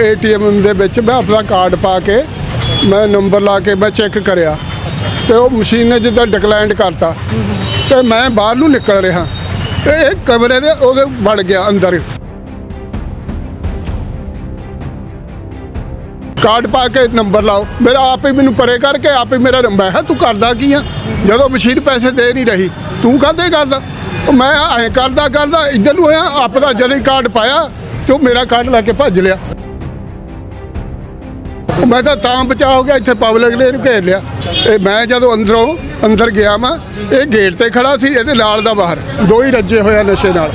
ATM ਦੇ ਵਿੱਚ ਮੈਂ ਆਪਣਾ ਕਾਰਡ ਪਾ ਕੇ ਮੈਂ ਨੰਬਰ ਲਾ ਕੇ ਮੈਂ ਚੈੱਕ ਕਰਿਆ ਤੇ ਉਹ ਮਸ਼ੀਨ ਨੇ ਜਿੱਦਾਂ ਡਿਕਲਾਈਨ ਕਰਤਾ ਤੇ ਮੈਂ ਬਾਹਰ ਨੂੰ ਨਿਕਲ ਰਿਹਾ। ਤੇ ਇਹ ਕਮਰੇ ਦੇ ਉਹਦੇ ਵੜ ਗਿਆ ਅੰਦਰ। ਕਾਰਡ ਪਾ ਕੇ ਨੰਬਰ ਲਾਓ। ਮੇਰਾ ਆਪ ਹੀ ਮੈਨੂੰ ਪਰੇ ਕਰਕੇ ਆਪ ਹੀ ਮੇਰਾ ਮੈਂ ਕਿਹਾ ਤੂੰ ਕਰਦਾ ਕੀ ਆ? ਜਦੋਂ ਮਸ਼ੀਨ ਪੈਸੇ ਦੇ ਨਹੀਂ ਰਹੀ, ਤੂੰ ਕਾਹਦੇ ਕਰਦਾ? ਮੈਂ ਐਂ ਕਰਦਾ ਕਰਦਾ ਇੱਧਰ ਨੂੰ ਹੋਇਆ ਆਪਦਾ ਜਦੋਂ ਹੀ ਕਾਰਡ ਪਾਇਆ ਤੇ ਉਹ ਮੇਰਾ ਕਾਰਡ ਲੈ ਕੇ ਭੱਜ ਲਿਆ। ਮੈਂ ਤਾਂ ਤਾਂ ਬਚਾ ਹੋ ਗਿਆ ਇੱਥੇ ਪਬਲਿਕ ਨੇ ਇਹਨੂੰ ਘੇਰ ਲਿਆ। ਇਹ ਮੈਂ ਜਦੋਂ ਅੰਦਰੋਂ ਅੰਦਰ ਗਿਆ ਮੈਂ ਇਹ ਗੇਟ ਤੇ ਖੜਾ ਸੀ ਇਹਦੇ ਨਾਲ ਦਾ ਬਾਹਰ। ਦੋ ਹੀ ਰੱਜੇ ਹੋਇਆ ਨਸ਼ੇ ਨਾਲ।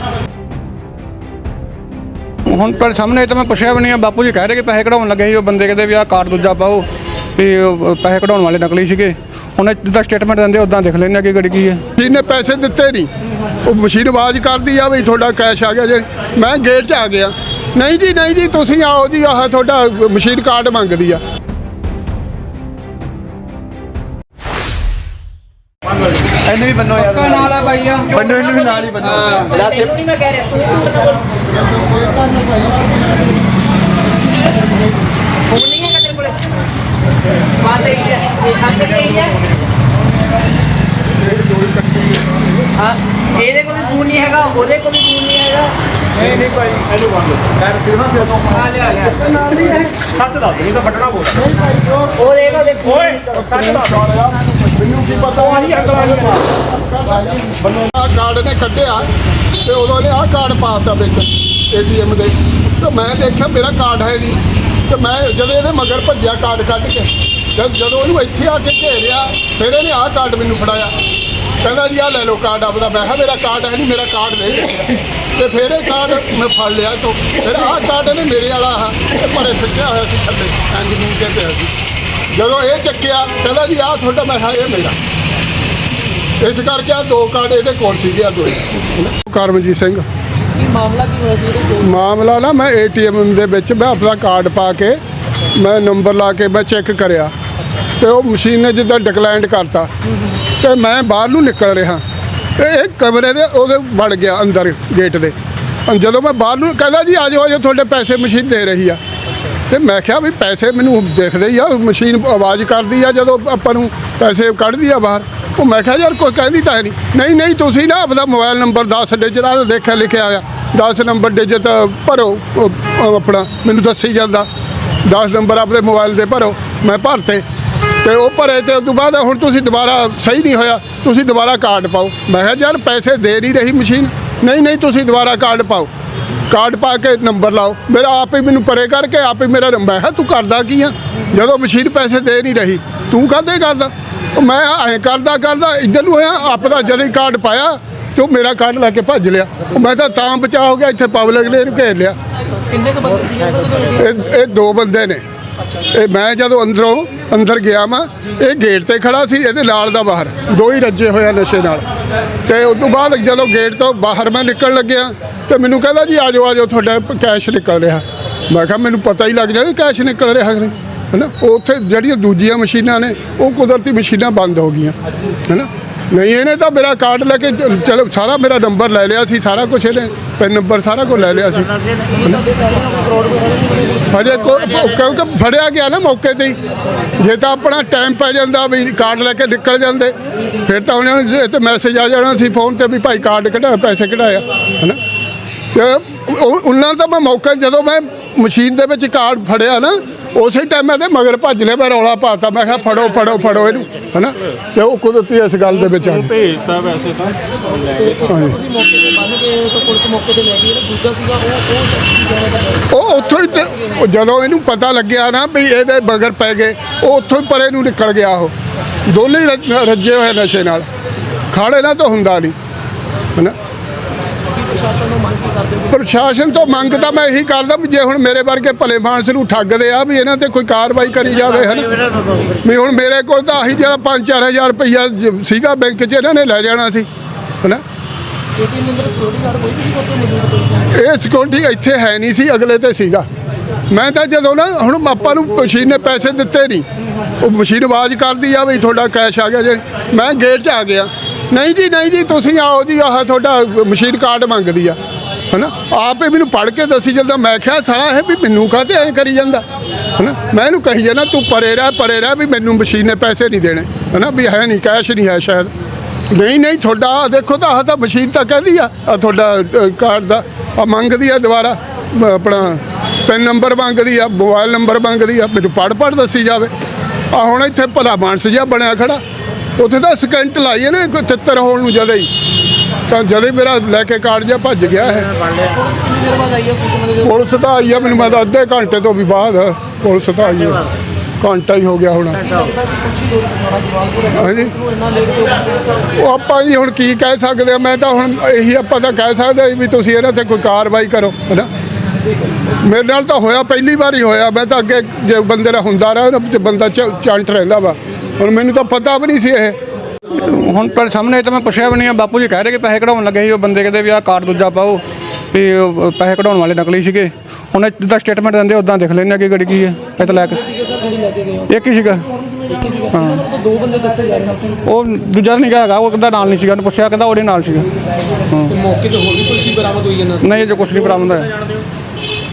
ਹੁਣ ਤੁਹਾਡੇ ਸਾਹਮਣੇ ਤਾਂ ਮੈਂ ਪੁੱਛਿਆ ਵੀ ਨਹੀਂ ਬਾਪੂ ਜੀ ਕਹਿ ਰਹੇ ਕਿ ਪੈਸੇ ਕਢਾਉਣ ਲੱਗੇ ਸੀ ਉਹ ਬੰਦੇ ਕਹਿੰਦੇ ਵੀ ਆਹ ਕਾਰਡ ਦੂਜਾ ਪਾਓ ਵੀ ਉਹ ਪੈਸੇ ਕਢਾਉਣ ਵਾਲੇ ਨਕਲੀ ਸੀਗੇ। ਇਹ ਜਿੱਦਾਂ ਸਟੇਟਮੈਂਟ ਦਿੰਦੇ ਉਦਾਂ ਦੇਖ ਲੈਣੇ ਕਿ ਗੜੀ ਕੀ ਹੈ ਮਸ਼ੀਨ ਨੇ ਪੈਸੇ ਦਿੱਤੇ ਨਹੀਂ ਉਹ ਮਸ਼ੀਨ ਆਵਾਜ਼ ਕਰਦੀ ਆ ਵੀ ਤੁਹਾਡਾ ਕੈਸ਼ ਆ ਗਿਆ ਜੇ। ਮੈਂ ਗੇਟ 'ਚ ਆ ਗਿਆ। ਨਹੀਂ ਜੀ ਨਹੀਂ ਜੀ ਤੁਸੀਂ ਆਓ ਜੀ ਆਹ ਤੁਹਾਡਾ ਮਸ਼ੀਨ ਕਾਰਡ ਮੰਗਦੀ ਆ। ਇਹਨੂੰ ਵੀ ਬੰਨੋ ਯਾਰ। ਨਾਲ ਆ ਭਾਈਆ ਬੰਨੋ ਇਹਨੂੰ ਵੀ ਨਾਲ ਹੀ ਬੰਨੋ। ਫੋਨ ਨਹੀਂ ਹੈਗਾ ਤੇਰੇ ਕੋਲੇ। ਬਾਤ ਇਹੀ ਹੈ। ਇਹ ਖਾਤੇ ਤੇ ਇਹੀ ਹੈ। ਹਾਂ ਇਹਦੇ ਕੋਲ ਵੀ ਫੋਨ ਨਹੀਂ ਹੈਗਾ ਉਹਦੇ ਕੋਲ ਵੀ ਫੋਨ ਨਹੀਂ ਹੈਗਾ। ਨਹੀਂ ਨਹੀਂ ਭਾਈ। ਇਹਨੂੰ ਬੰਨੋ ਯਾਰ ਸਿਰਫ ਦੇ ਦੋ ਆ ਲਿਆ ਲਿਆ। ਨਾਲ ਦੀ ਹੈ। ਸੱਚ ਦੱਸ ਨਹੀਂ ਤਾਂ ਫਟਣਾ ਬੋਲ ਉਹ ਦੇਖੋ ਦੇਖੋ। ਓਏ ਸੱਚ ਦੱਸ ਮੈਨੂੰ ਕੀ ਪਤਾ ਆ ਕਾਰਡ ਨੇ ਕੱਢਿਆ ਤੇ ਉਦੋਂ ਨੇ ਆ ਕਾਰਡ ਪਾਤਾ ਵਿੱਚ ਏਟੀਐਮ ਦੇ। ਤੇ ਮੈਂ ਦੇਖਿਆ ਮੇਰਾ ਕਾਰਡ ਹੈ ਨਹੀਂ। ਤੇ ਮੈਂ ਜਦੋਂ ਇਹਦੇ ਮਗਰ ਭੱਜਿਆ ਕਾਰਡ ਕੱਢ ਕੇ ਜਦ ਜਦੋਂ ਉਹਨੂੰ ਇੱਥੇ ਆ ਕੇ ਘੇਰਿਆ ਫਿਰ ਇਹਨੇ ਆ ਕਾਰਡ ਮੈਨੂੰ ਫੜਾਇਆ। ਕਹਿੰਦਾ ਜੀ ਆ ਲੈ ਲਓ ਕਾਰਡ ਆਪਦਾ ਮੈਂ ਕਿਹਾ ਮੇਰਾ ਕਾਰਡ ਹੈ ਨਹੀਂ ਮੇਰਾ ਕਾਰਡ ਦੇ ਦਿਓ। ਤੇ ਫਿਰ ਇਹ ਕਾਰਡ ਮੈਂ ਫੜ ਲਿਆ ਤੋਂ। ਫਿਰ ਆਹ ਕਾਰਡ ਇਹਨੇ ਮੇਰੇ ਵਾਲਾ ਆ ਇਹ ਪਰੇ ਸਿੱਟਿਆ ਹੋਇਆ ਸੀ ਥੱਲੇ। ਇੰਜ ਨੂੰ ਕੇ ਪਿਆ ਸੀ। ਜਦੋਂ ਇਹ ਚੱਕਿਆ ਕਹਿੰਦਾ ਜੀ ਆਹ ਤੁਹਾਡਾ ਮੈਂ ਕਿਹਾ ਇਹ ਮੇਰਾ। ਇਸ ਕਰਕੇ ਆ ਦੋ ਕਾਰਡ ਇਹਦੇ ਕੋਲ ਸੀਗੇ ਆ ਦੋ। ਕਰਮਜੀਤ ਸਿੰਘ। ਕੀ ਮਾਮਲਾ ਕੀ ਹੋਇਆ ਸੀ ਇਹਦੇ ਕੋਲ? ਮਾਮਲਾ ਨਾ ਮੈਂ ਏਟੀਐਮ ਦੇ ਵਿੱਚ ਮੈਂ ਆਪਣਾ ਕਾਰਡ ਪਾ ਕੇ ਮੈਂ ਨੰਬਰ ਲਾ ਕੇ ਮੈਂ ਚੈੱਕ ਕਰਿਆ। ਤੇ ਉਹ ਮਸ਼ੀਨ ਨੇ ਜਿੱਦਾਂ ਡਿਕਲਾਈਨ ਕਰਤਾ। ਤੇ ਮੈਂ ਬਾਹਰ ਨੂੰ ਨਿਕਲ ਰਿਹਾ। ਤੇ ਇਹ ਕਮਰੇ ਦੇ ਉਹਦੇ ਵੜ ਗਿਆ ਅੰਦਰ ਗੇਟ ਦੇ। ਜਦੋਂ ਮੈਂ ਬਾਹਰ ਨੂੰ ਕਹਿੰਦਾ ਜੀ, ਆ ਜਾਓ ਆ ਜਾਓ, ਤੁਹਾਡੇ ਪੈਸੇ ਮਸ਼ੀਨ ਦੇ ਰਹੀ ਆ। ਤੇ ਮੈਂ ਕਿਹਾ ਵੀ ਪੈਸੇ ਮੈਨੂੰ ਦੇਖਦੇ ਹੀ ਆ, ਮਸ਼ੀਨ ਆਵਾਜ਼ ਕਰਦੀ ਆ, ਜਦੋਂ ਆਪਾਂ ਨੂੰ ਪੈਸੇ ਕੱਢਦੀ ਆ ਬਾਹਰ। ਉਹ ਮੈਂ ਕਿਹਾ, ਯਾਰ, ਕੋਈ ਕਹਿੰਦੀ ਤਾਂ ਹੈ ਨਹੀਂ। ਨਹੀਂ ਨਹੀਂ, ਤੁਸੀਂ ਨਾ ਆਪਦਾ ਮੋਬਾਈਲ ਨੰਬਰ 10 ਡਿਜਿਟ ਆ ਦੇਖਿਆ, ਲਿਖਿਆ ਆ। 10 ਨੰਬਰ ਡਿਜਿਟ ਭਰੋ ਆਪਣਾ, ਮੈਨੂੰ ਦੱਸੀ ਜਾਂਦਾ। 10 ਨੰਬਰ ਆਪਣੇ ਮੋਬਾਈਲ ਤੇ ਭਰੋ, ਮੈਂ ਭਰਤੇ। ਤੇ ਉਹ ਭਰੇ ਤੇ ਉਸ ਤੋਂ ਬਾਅਦ ਹੁਣ ਤੁਸੀਂ ਦੁਬਾਰਾ ਸਹੀ ਨਹੀਂ ਹੋਇਆ ਤੁਸੀਂ ਦੁਬਾਰਾ ਕਾਰਡ ਪਾਓ। ਮੈਂ ਕਿਹਾ ਯਾਰ ਪੈਸੇ ਦੇ ਨਹੀਂ ਰਹੀ ਮਸ਼ੀਨ। ਨਹੀਂ ਨਹੀਂ ਤੁਸੀਂ ਦੁਬਾਰਾ ਕਾਰਡ ਪਾਓ। ਕਾਰਡ ਪਾ ਕੇ ਨੰਬਰ ਲਾਓ। ਮੇਰਾ ਆਪ ਹੀ ਮੈਨੂੰ ਪਰੇ ਕਰਕੇ ਆਪ ਹੀ ਮੇਰਾ ਮੈਂ ਕਿਹਾ ਤੂੰ ਕਰਦਾ ਕੀ ਆ? ਜਦੋਂ ਮਸ਼ੀਨ ਪੈਸੇ ਦੇ ਨਹੀਂ ਰਹੀ ਤੂੰ ਕਾਹਦੇ ਕਰਦਾ? ਉਹ ਮੈਂ ਐਂ ਕਰਦਾ ਕਰਦਾ ਇੱਧਰ ਨੂੰ ਹੋਇਆ ਆਪਦਾ ਜਦੋਂ ਹੀ ਕਾਰਡ ਪਾਇਆ ਤੇ ਉਹ ਮੇਰਾ ਕਾਰਡ ਲੈ ਕੇ ਭੱਜ ਲਿਆ। ਮੈਂ ਤਾਂ ਤਾਂ ਬਚਾ ਹੋ ਗਿਆ ਇੱਥੇ ਪਬਲਿਕ ਨੇ ਇਹਨੂੰ ਘੇਰ ਲਿਆ। ਕਿੰਨੇ ਕੁ ਬੰਦੇ ਸੀ? ਇਹ ਦੋ ਬੰਦੇ ਨੇ। ਇਹ ਮੈਂ ਜਦੋਂ ਅੰਦਰੋਂ ਅੰਦਰ ਗਿਆ ਮੈਂ ਇਹ ਗੇਟ ਤੇ ਖੜਾ ਸੀ, ਇਹਦੇ ਨਾਲ ਦਾ ਬਾਹਰ। ਦੋ ਹੀ ਰੱਜੇ ਹੋਇਆ ਨਸ਼ੇ ਨਾਲ। ਤੇ ਉਸ ਤੋਂ ਬਾਅਦ ਜਦੋਂ ਗੇਟ ਤੋਂ ਬਾਹਰ ਮੈਂ ਨਿਕਲਣ ਲੱਗਿਆ, ਤੇ ਮੈਨੂੰ ਕਹਿੰਦਾ ਜੀ, ਆਜੋ ਆਜੋ, ਤੁਹਾਡਾ ਕੈਸ਼ ਨਿਕਲ ਰਿਹਾ। ਮੈਂ ਕਿਹਾ, ਮੈਨੂੰ ਪਤਾ ਹੀ ਲੱਗ ਜਾਵੇ ਕੈਸ਼ ਨਿਕਲ ਰਿਹਾ ਹੈ ਨਾ ਉਹ ਉੱਥੇ ਜਿਹੜੀਆਂ ਦੂਜੀਆਂ ਮਸ਼ੀਨਾਂ ਨੇ, ਉਹ ਕੁਦਰਤੀ ਮਸ਼ੀਨਾਂ ਬੰਦ ਹੋ ਗਈਆਂ। ਹੈਨਾ? ਨਹੀਂ, ਇਹਨੇ ਤਾਂ ਮੇਰਾ ਕਾਰਡ ਲੈ ਕੇ ਚ- ਚਲੋ, ਸਾਰਾ ਮੇਰਾ ਨੰਬਰ ਲੈ ਲਿਆ ਸੀ, ਸਾਰਾ ਕੁਝ ਇਹਨੇ ਪਿੰਨ ਨੰਬਰ ਸਾਰਾ ਕੁਝ ਲੈ ਲਿਆ ਸੀ। ਹਜੇ ਕੋ, ਕਿਉਂਕਿ ਫੜਿਆ ਗਿਆ ਨਾ ਮੌਕੇ ਤੇ ਹੀ। ਜੇ ਤਾਂ ਆਪਣਾ ਟਾਈਮ ਪੈ ਜਾਂਦਾ ਵੀ ਕਾਰਡ ਲੈ ਕੇ ਨਿਕਲ ਜਾਂਦੇ, ਫਿਰ ਤਾਂ ਉਹਨਾਂ ਨੂੰ ਇਹ ਤੇ ਮੈਸੇਜ ਆ ਜਾਣਾ ਸੀ ਫੋਨ ਤੇ ਵੀ ਭਾਈ ਕਾਰਡ ਕਢਾ, ਪੈਸੇ ਕਢਾਇਆ, ਹਨਾ? ਤੇ ਉਹ- ਉਹਨਾਂ ਦਾ ਮੈਂ ਮੌਕਾ ਜਦੋਂ ਮੈਂ ਮਸ਼ੀਨ ਦੇ ਵਿੱਚ ਕਾਰਡ ਫੜਿਆ ਨਾ ਉਸੇ ਟਾਈਮ ਮੈਂ ਤੇ ਮਗਰ ਭੱਜ ਲਿਆ ਮੈਂ ਰੌਲਾ ਪਾਤਾ ਮੈਂ ਕਿਹਾ ਫੜੋ ਫੜੋ ਫੜੋ ਇਹਨੂੰ ਹਨਾ? ਤੇ ਉਹ ਕੁਦਰਤੀ ਇਸ ਗੱਲ ਦੇ ਵਿੱਚ ਆ ਭੇਜਤਾ ਵੈਸੇ ਤਾਂ। ਹਾਂਜੀ। ਤੁਸੀਂ ਮੌਕੇ ਤੇ ਬੰਨ ਕੇ ਤਾਂ ਪੁਲਿਸ ਮੌਕੇ ਤੇ ਲੈ ਗਈ ਜਿਹੜਾ ਦੂਜਾ ਸੀਗਾ ਉਹ ਉਹ ਕੀ ਕਹਿਣਾ ਚਾਹੁੰਦਾ ਉਹ ਉੱਥੋਂ ਹੀ ਤੇ ਉਹ ਜਦੋਂ ਇਹਨੂੰ ਪਤਾ ਲੱਗਿਆ ਨਾ ਵੀ ਇਹਦੇ ਮਗਰ ਪੈ ਗਏ ਉਹ ਉੱਥੋਂ ਹੀ ਪਰੇ ਨੂੰ ਨਿਕਲ ਗਿਆ ਉਹ। ਦੋਨੇ ਹੀ ਰੱਜ- ਰੱਜੇ ਹੋਏ ਨਸ਼ੇ ਨਾਲ। ਖਾੜੇ ਨਾਲ ਤਾਂ ਹੁੰਦਾ ਨਹੀਂ ਹਨਾ? ਪ੍ਰਸ਼ਾਸਨ ਨੂੰ ਮੰਗ ਕੀ ਕਰਦੇ ਹੋ ਪ੍ਰਸ਼ਾਸਨ ਤੋਂ ਮੰਗ ਤਾਂ ਮੈਂ ਇਹੀ ਕਰਦਾ ਵੀ ਜੇ ਹੁਣ ਮੇਰੇ ਵਰਗੇ ਭਲੇ ਮਾਨਸ ਨੂੰ ਠੱਗਦੇ ਆ ਵੀ ਇਹਨਾਂ ਤੇ ਕੋਈ ਕਾਰਵਾਈ ਕਰੀ ਜਾਵੇ ਹਨ? ਵੀ ਹੁਣ ਮੇਰੇ ਕੋਲ ਤਾਂ ਆਹੀ ਜਿਹੜਾ 5-4000 ਰੁਪਈਆ ਜ- ਸੀਗਾ ਬੈਂਕ 'ਚ ਇਹਨਾਂ ਨੇ ਲੈ ਜਾਣਾ ਸੀ ਹਨਾ? ਏਟੀਐਮ ਦੇ ਅੰਦਰ ਸਿਕਿਉਰਿਟੀ ਗਾਰਡ ਕੋਈ ਵੀ ਨਹੀਂ ਉੱਥੇ ਮੌਜੂਦ ਕੋਈ? ਇਹ ਸਿਕਿਉਰਿਟੀ ਇੱਥੇ ਹੈ ਨਹੀਂ ਸੀ ਅਗਲੇ ਤੇ ਸੀਗਾ। ਮੈਂ ਤਾਂ ਜਦੋਂ ਨਾ ਹੁਣ ਆਪਾਂ ਨੂੰ ਮਸ਼ੀਨ ਨੇ ਪੈਸੇ ਦਿੱਤੇ ਨਹੀਂ ਉਹ ਮਸ਼ੀਨ ਆਵਾਜ਼ ਕਰਦੀ ਆ ਵੀ ਤੁਹਾਡਾ ਕੈਸ਼ ਆ ਗਿਆ ਜੇ। ਮੈਂ ਗੇਟ 'ਚ ਆ ਗਿਆ। ਨਹੀਂ ਜੀ ਨਹੀਂ ਜੀ, ਤੁਸੀਂ ਆਓ ਜੀ, ਆਹ ਤੁਹਾਡਾ ਮਸ਼ੀਨ ਕਾਰਡ ਮੰਗਦੀ ਆ, ਹਨਾ? ਆਪੇ ਮੈਨੂੰ ਪੜ ਕੇ ਦੱਸੀ ਜਾਂਦਾ, ਮੈਂ ਕਿਹਾ, ਸਾਲਾ ਇਹ ਵੀ ਮੈਨੂੰ ਕਾਹਤੇ ਐਂ ਕਰੀ ਜਾਂਦਾ, ਹਨਾ? ਮੈਂ ਇਹਨੂੰ ਕਹੀ ਜਾਂਦਾ, ਤੂੰ ਪਰੇ ਰਹਿ ਪਰੇ ਰਹਿ ਵੀ ਮੈਨੂੰ ਮਸ਼ੀਨ ਨੇ ਪੈਸੇ ਨਹੀਂ ਦੇਣੇ ਹਨਾ? ਵੀ ਹੈ ਨਹੀਂ, ਕੈਸ਼ ਨਹੀਂ ਹੈ ਸ਼ਾਇਦ। ਨਹੀਂ ਨਹੀਂ, ਤੁਹਾਡਾ, ਆਹ ਦੇਖੋ ਤਾਂ, ਆਹ ਤਾਂ ਮਸ਼ੀਨ ਤਾਂ ਕਹਿੰਦੀ ਆ ਆ ਤੁਹਾਡਾ ਕਾਰਡ ਦਾ ਆ ਮੰਗਦੀ ਆ ਦੁਬਾਰਾ ਆਪਣਾ ਪਿੰਨ ਨੰਬਰ ਮੰਗਦੀ ਆ, ਮੋਬਾਈਲ ਨੰਬਰ ਮੰਗਦੀ ਆ, ਮੈਨੂੰ ਪੜ ਪੜ ਦੱਸੀ ਜਾਵੇ। ਆ ਹੁਣ ਇੱਥੇ ਭਲਾ ਮਾਨਸ ਜਿਹਾ ਬਣਿਆ ਖੜਾ। ਉੱਥੇ ਤਾਂ ਸਕਿੰਟ ਲਾਈ ਇਹਨੇ ਕੋਈ ਤਿੱਤਰ ਹੋਣ ਨੂੰ ਜਦੇ ਹੀ। ਤਾਂ ਜਦੇ ਮੇਰਾ ਲੈ ਕੇ ਕਾਰਡ ਜਿਹਾ ਭੱਜ ਗਿਆ ਹੈ ਪੁਲਿਸ ਤਾਂ ਆਈ ਆ, ਮੈਨੂੰ ਮੈਂ ਤਾਂ ਅੱਧੇ ਘੰਟੇ ਤੋਂ ਵੀ ਬਾਅਦ ਪੁਲਿਸ ਤਾਂ ਆਈ ਆ। ਘੰਟਾ ਹੀ ਹੋ ਗਿਆ ਹੁਣ। ਹਾਂਜੀ। ਉਹ ਆਪਾਂ ਜੀ ਹੁਣ ਕੀ ਕਹਿ ਸਕਦੇ ਆ, ਮੈਂ ਤਾਂ ਹੁਣ ਇਹੀ ਆਪਾਂ ਤਾਂ ਕਹਿ ਸਕਦੇ ਹਾਂ ਵੀ ਤੁਸੀਂ ਇਹਨਾਂ ਤੇ ਕੋਈ ਕਾਰਵਾਈ ਕਰੋ, ਹੈਨਾ? ਮੇਰੇ ਨਾਲ ਤਾਂ ਹੋਇਆ, ਪਹਿਲੀ ਵਾਰ ਹੀ ਹੋਇਆ। ਮੈਂ ਤਾਂ ਅੱਗੇ ਜੇ ਬੰਦੇ ਦਾ ਹੁੰਦਾ ਰਿਹਾ, ਨਾ ਤੇ ਬੰਦਾ ਚ- ਚੰਟ ਰਹਿੰਦਾ ਵਾ। ਹੁਣ ਮੈਨੂੰ ਤਾਂ ਪਤਾ ਵੀ ਨਹੀਂ ਸੀ ਇਹ। ਹੁਣ ਪਰ ਸਾਹਮਣੇ ਤਾਂ ਮੈਂ ਪੁੱਛਿਆ ਵੀ ਨਹੀਂ ਆ ਬਾਪੂ ਜੀ ਕਹਿ ਰਹੇ ਕਿ ਪੈਸੇ ਕਢਾਉਣ ਲੱਗੇ ਸੀ ਉਹ ਬੰਦੇ ਕਹਿੰਦੇ ਵੀ ਆਹ ਕਾਰਡ ਦੂਜਾ ਪਾਓ ਵੀ ਉਹ ਪੈਸੇ ਕਢਾਉਣ ਵਾਲੇ ਨਕਲੀ ਸੀਗੇ। ਹੁਣ ਜਿੱਦਾਂ ਸਟੇਟਮੈਂਟ ਦਿੰਦੇ ਉਦਾਂ ਦੇਖ ਲੈਣੇ ਕਿ ਗੜੀ ਕੀ ਹੈ ਇਹ ਤਾਂ ਲੈ ਕੇ। ਇੱਕ ਹੀ ਸੀਗਾ। ਹੀ। ਦੋ ਬੰਦੇ ਦੱਸੇ ਜਾ ਰਹੇ ਸੀ ਉਹ ਦੂਜਾ ਨਹੀਂ ਹੈਗਾ ਉਹ ਕਹਿੰਦਾ ਨਾਲ ਨਹੀਂ ਸੀਗਾ ਉਹਨੂੰ ਪੁੱਛਿਆ ਕਹਿੰਦਾ ਉਹਦੇ ਨਾਲ ਸੀਗਾ। ਮੌਕੇ ਤੇ ਹੋਰ ਵੀ ਕੁਝ ਬਰਾਮਦ ਹੋਈ ਇਹਨਾਂ ਨਹੀਂ ਜੇ ਕੁਛ ਨਹੀਂ ਬਰਾਮਦ ਹੋਇਆ।